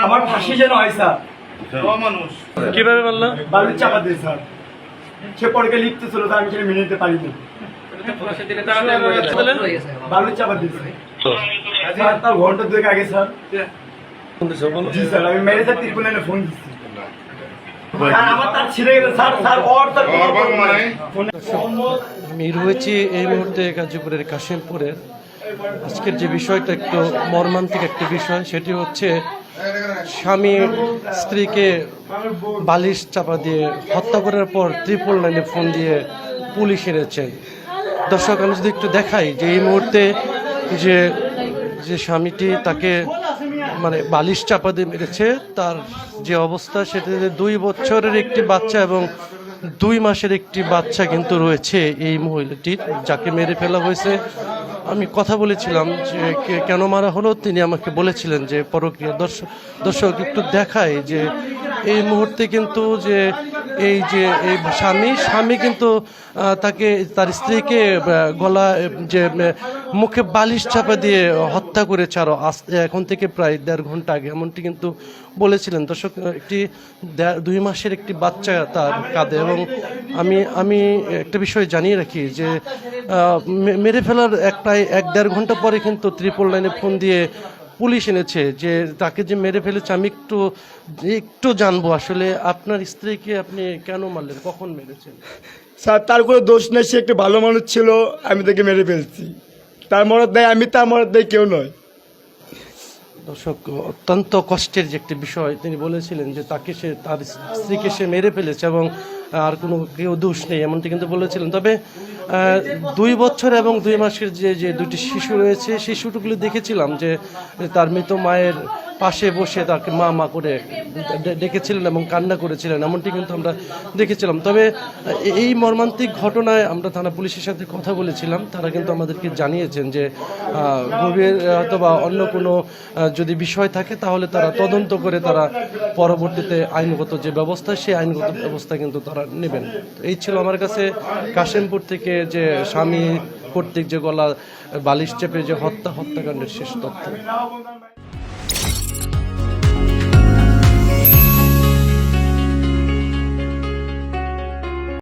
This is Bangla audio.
আমার ফাঁসি যেন হয় স্যার। কীভাবে বলল? বালুর চাপা দিয়ে স্যার। সে পরকে লিখতে ছিল আমি সেটা মেনে নিতে পারিনি। বালুর চাপা স্যার। তার ঘণ্টা দুয়েক আগে স্যার। জি স্যার আমি ত্রিপুল দিচ্ছি। ফোনে- আমি রয়েছি এই মুহূর্তে গাজীপুরের কাশিমপুরের। আজকের যে বিষয়টা একটু মর্মান্তিক একটি বিষয় সেটি হচ্ছে স্বামী স্ত্রীকে বালিশ চাপা দিয়ে হত্যা করার পর ত্রিপল লাইনে ফোন দিয়ে পুলিশ এনেছেন দর্শক, আমি যদি একটু দেখাই যে এই মুহূর্তে যে যে স্বামীটি তাকে মানে বালিশ চাপা দিয়ে মেরেছে, তার যে অবস্থা সেটাতে দুই বছরের একটি বাচ্চা এবং দুই মাসের একটি বাচ্চা কিন্তু রয়েছে এই মহিলাটির যাকে মেরে ফেলা হয়েছে। আমি কথা বলেছিলাম যে কেন মারা হলো, তিনি আমাকে বলেছিলেন যে পরক্রিয়া দর্শক দর্শক একটু দেখায় যে এই মুহূর্তে কিন্তু যে এই যে এই স্বামী স্বামী কিন্তু তাকে তার স্ত্রীকে গলা, যে মুখে বালিশ চাপা দিয়ে হত্যা করেছে আরও আস- এখন থেকে প্রায় দেড় ঘণ্টা আগে, এমনটি কিন্তু বলেছিলেন। দর্শক, একটি দুই মাসের একটি বাচ্চা তার এবং আমি আমি একটা বিষয় জানিয়ে রাখি যে মেরে ফেলার এক প্রায় এক দেড় ঘণ্টা পরে কিন্তু ত্রিপল লাইনে ফোন দিয়ে পুলিশ এনেছে যে, তাকে যে মেরে ফেলেছে, আমি একটু একটু জানব আসলে আপনার স্ত্রীকে আপনি কেন মারলেন? কখন মেরেছেন? স্যার, তার কোনো দোষ নেই, সে একটু ভালো মানুষ ছিল, আমি তাকে মেরে ফেলছি। তার মরদ দেয়, আমি তার মরদ দেয় কেউ নয়। দর্শক, অত্যন্ত কষ্টের যে একটি বিষয় তিনি বলেছিলেন যে তাকে সে তার স্ত্রীকে সে মেরে ফেলেছে এবং আর কোনো কেউ দোষ নেই, এমনটি কিন্তু বলেছিলেন। তবে দুই বছর এবং দুই মাসের যে যে দুটি শিশু রয়েছে শিশুটুগুলো দেখেছিলাম যে তার মৃত মায়ের পাশে বসে তাকে মা মা করে ডেকেছিলেন এবং কান্না করেছিলেন। এমনটি কিন্তু আমরা দেখেছিলাম। তবে এই মর্মান্তিক ঘটনায় আমরা থানা পুলিশের সাথে কথা বলেছিলাম। তারা কিন্তু আমাদেরকে জানিয়েছেন যে গভীর অথবা অন্য কোনো যদি বিষয় থাকে তাহলে তারা তদন্ত করে তারা পরবর্তীতে আইনগত যে ব্যবস্থা, সেই আইনগত ব্যবস্থা কিন্তু তারা নেবেন। এই ছিল আমার কাছে কাশিমপুর থেকে যে স্বামী কর্তৃক যে গলা বালিশ চেপে যে হত্যা, হত্যাকাণ্ডের শেষ তথ্য।